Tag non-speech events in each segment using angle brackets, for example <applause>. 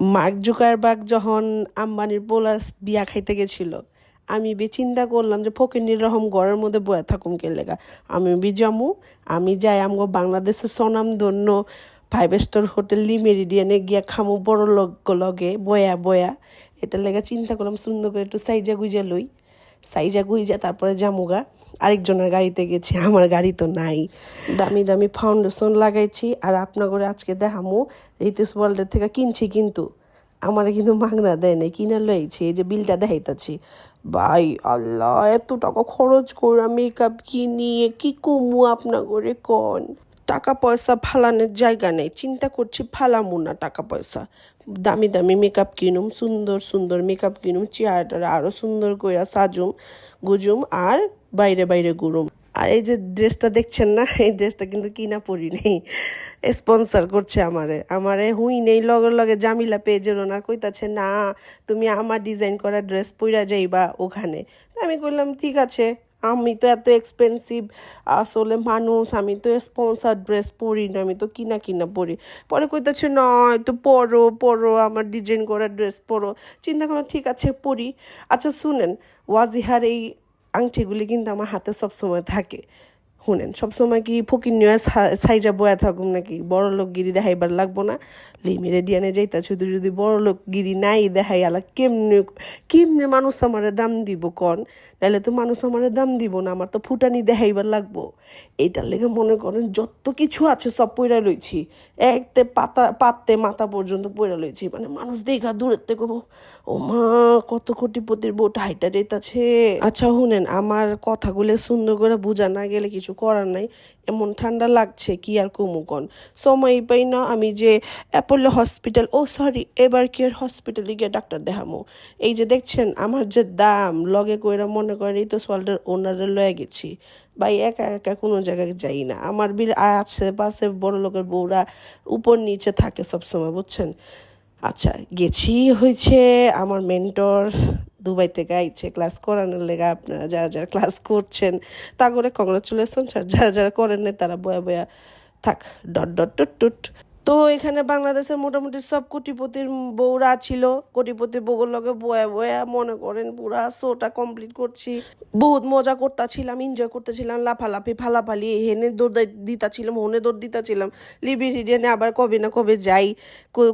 Mark Zuckerberg যখন আম্বানির bowler বিয়া খাইতে গেছিল, আমি বে চিন্তা করলাম যে ফকিনির রহম ঘরের মধ্যে বয়া থাকুম কে লেগা? আমি বি জামু, আমি যাই আমগো বাংলাদেশের সনাম ধন্য ফাইভ স্টার হোটেল লি মেরিডিয়ানে গিয়া খামু বড় লগ লগে বয়া বয়া। এটা লেগা চিন্তা করলাম সুন্দর করে একটু সাইজা গুজা লই। সাইজা গুইজা, তারপরে জামুগা। আরেকজনের গাড়িতে গেছি, আমার গাড়ি তো নাই। দামি দামি ফাউন্ডেশন লাগাইছি, আর আপনার আজকে দেখামু রিতেশ ওয়ার্ল্ডের থেকে কিনছি কিন্তু, আমার কিন্তু মাগনা দেয় নাই, কিনা লইছি, এই যে বিলটা দেখাইতেছি। ভাই আল্লাহ, এত টাকা খরচ করে মেকআপ কিনিয়ে কি কমু আপনার করে কন? টাকা পয়সা ফালানোর জায়গা নেই। চিন্তা করছি ফালামু না টাকা পয়সা দামি দামি মেকআপ কিনুম, সুন্দর সুন্দর মেকআপ কিনুম চেয়ারটা আরও সুন্দর কইরা সাজুম, গুজুম আর বাইরে বাইরে ঘুরুম। আর এই যে ড্রেসটা দেখছেন না, <laughs> এই ড্রেসটা কিন্তু কিনা পরি নেই। স্পন্সর করছে আমারে। আমারে হুই নেই, লগে লগে জামিলা পেজের ওনার কইতাছে, না, তুমি আমার ডিজাইন করা ড্রেস পইরা যাইবা ওখানে। আমি কইলাম, ঠিক আছে। আমি তো এত এক্সপেন্সিভ আসলে মানুষ, আমি তো স্পন্সার ড্রেস পরি না, আমি তো কিনা কিনা পরি। পরে কইতেছে নয় তো পরো পরো, আমার ডিজাইন করা ড্রেস পরো। চিন্তা করলাম, ঠিক আছে, পরি। আচ্ছা শুনেন, ওয়াজিহার এই আংটিগুলি কিন্তু আমার হাতে সবসময় থাকে। শুনেন, সবসময় কি ফকির নিয়ে সাইজা বয়া থাকুম নাকি? বড় লোক গিরি দেখাইবার লাগবো না? লিমিরে ডিয়ানে যাইতা শুধু যদি বড় লোক গিরি নাই দেখাই আলা, কেমনে কেমনে মানুষ আমারে দাম দিব কন? নাহলে তো মানুষ আমারে দাম দিব না, আমার তো ফুটানি দেখাইবার লাগবো। এইটার লেগে মনে করেন যত কিছু আছে সব পইরা লইছি। একতে পাতা, পাততে মাথা পর্যন্ত পইরা লইছি মানে মানুষ দেখা দূরের থেকে ও মা, কত কোটিপতির বউটা হাইটা যাইতাছে। আচ্ছা শুনেন, আমার কথাগুলো সুন্দর করে বোঝা না গেলে কিছু করার নাই। এমন ঠান্ডা লাগছে কি আর কমুকন সময় পাই না আমি যে অ্যাপোলো হসপিটাল, ও সরি, এবার কেয়ার হসপিটালে গিয়ে ডাক্তার দেখামো? এই যে দেখছেন, আমার যে দাম, লগে কইরা মনে করেন এই তো সোয়ালটার ওনারে লয়ে গেছি। ভাই, একা একা কোনো জায়গায় যাই না। আমার বিল আছে পাশে বড় লোকের বউরা উপর নিচে থাকে সবসময়, বুঝছেন? আচ্ছা গেছি হয়েছে আমার মেন্টর দুবাই থেকে আইছে ক্লাস করানোর লেগে আপনারা যারা যারা ক্লাস করছেন, তা করে কংগ্রাচুলেশন যারা যারা করেন তারা বয়া বয়া থাক, ডট ডট টুট টুট। তো এখানে বাংলাদেশের মোটামুটি সব কোটিপতির বউরা ছিল কোটিপতির বউর লগে বয়া বয়া মনে করেন পুরা শোটা কমপ্লিট করছি। বহুত মজা করতেছিলাম এনজয় করতেছিলাম, লাফালাফি, ফালাফালি, হেনে দৌড় দিতাছিলাম, হনে দৌড় দিতাছিলাম। লিবিরিডিয়ানে আবার কবে না কবে যাই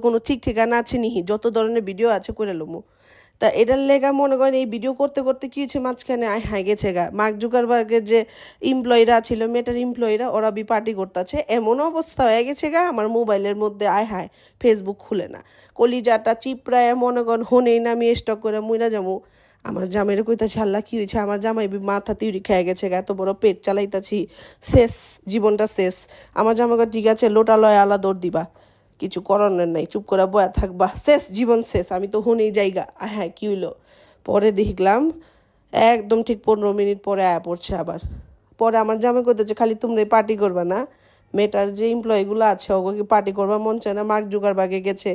কোনো ঠিক ঠিকানা আছে নিহি, যত ধরনের ভিডিও আছে করে লমু। তা এটার লেগা মনে করেন এই ভিডিও করতে করতে কি হয়েছে মাঝখানে? আয় হাই গেছে গা। মার্ক জুকারবার্গের যে এমপ্লয়িরা ছিল মেটার এমপ্লয়িরা ওরা বি পার্টি করতেছে। এমন অবস্থা হয়ে গেছে গা, আমার মোবাইলের মধ্যে আয় হায় ফেসবুক খুলে না। কলিজাটা চিপড়ায় মনে করেন হনেই না আমি স্টক করে মুইরা যাব। আমার জামাইরে কইতাছি, আল্লাহ, কি হয়েছে? আমার জামাই মাথা তিউরি খেয়ে গেছে গা, এত বড় পেট চালাইতাছি। শেষ, জীবনটা শেষ। আমার জামাই ঠিক আছে লোটা লয় আলা দৌড় দিবা। কিছু করানোর নাই, চুপ করে বয়া থাকবা শেষ, জীবন শেষ, আমি তো হুনেই জায়গা। হ্যাঁ কি হইল? পরে দেখলাম, একদম ঠিক পনেরো মিনিট পরে আয়া পড়ছে আবার। পরে আমার জামাই কইতেছে খালি তোমরা পার্টি করবা না। মেটার যে এমপ্লয়িগুলো আছে ওগুলো পার্টি করবা মন চায় না? মার্ক জুগার বাগে গেছে,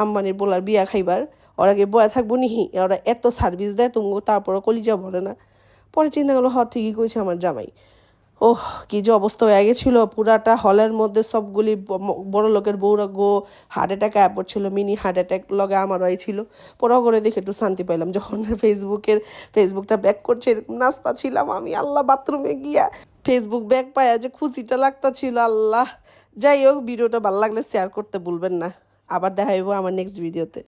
আম্বানির পোলার বিয়া খাইবার। ওরা কি বয়া থাকব নিহি? ওরা এত সার্ভিস দেয় তুমি তারপরে কলিজা ভরে না। পরে চিন্তা করল হ ঠিকই কইছে আমার জামাই। ওহ, কি যে অবস্থা হয়ে গেছিল। পুরাটা হলের মধ্যে সবগুলি বড় লোকের বউরা গো হার্ট অ্যাটাক অ্যাপ ছিল মিনি হার্ট অ্যাটাক লগে আমার ছিল। পড়া করে দেখে একটু শান্তি পাইলাম, যখন ফেসবুকের, ফেসবুকটা ব্যাক করছে, এরকম নাস্তা ছিলাম আমি, আল্লাহ বাথরুমে গিয়া। ফেসবুক ব্যাক পায়া যে খুশিটা লাগতা ছিল আল্লাহ। যাই হোক, ভিডিওটা ভালো লাগলে শেয়ার করতে ভুলবেন না। আবার দেখা হইব আমার নেক্সট ভিডিওতে